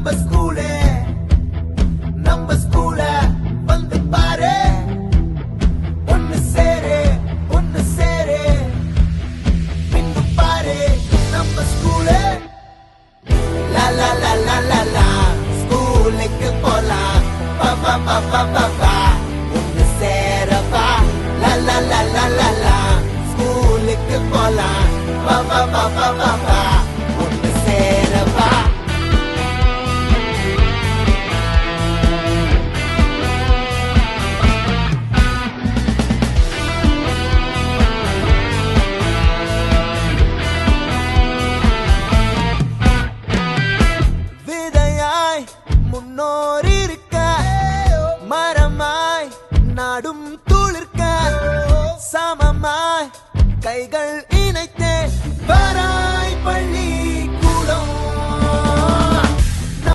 நம்ம ஸ்கூலு நம்ம ஸ்கூல வந்து பாரு ஒன்னு சேரு ஒன்னு சேரு பின்னு பாரு நம்ம ஸ்கூலு லா லா லா லா லா லா ஸ்கூலுக்கு போலாம் பா பா பா பா பா பா ஒன்னு சேரப்பா லா லா லா லா லா லா ஸ்கூலுக்கு போலாம் பா பா பா பா பா பா விதையாய் முன்னோர் இருக்க. மரமாய் நாடும் துளிர்க்க. சமமாய் கைகள்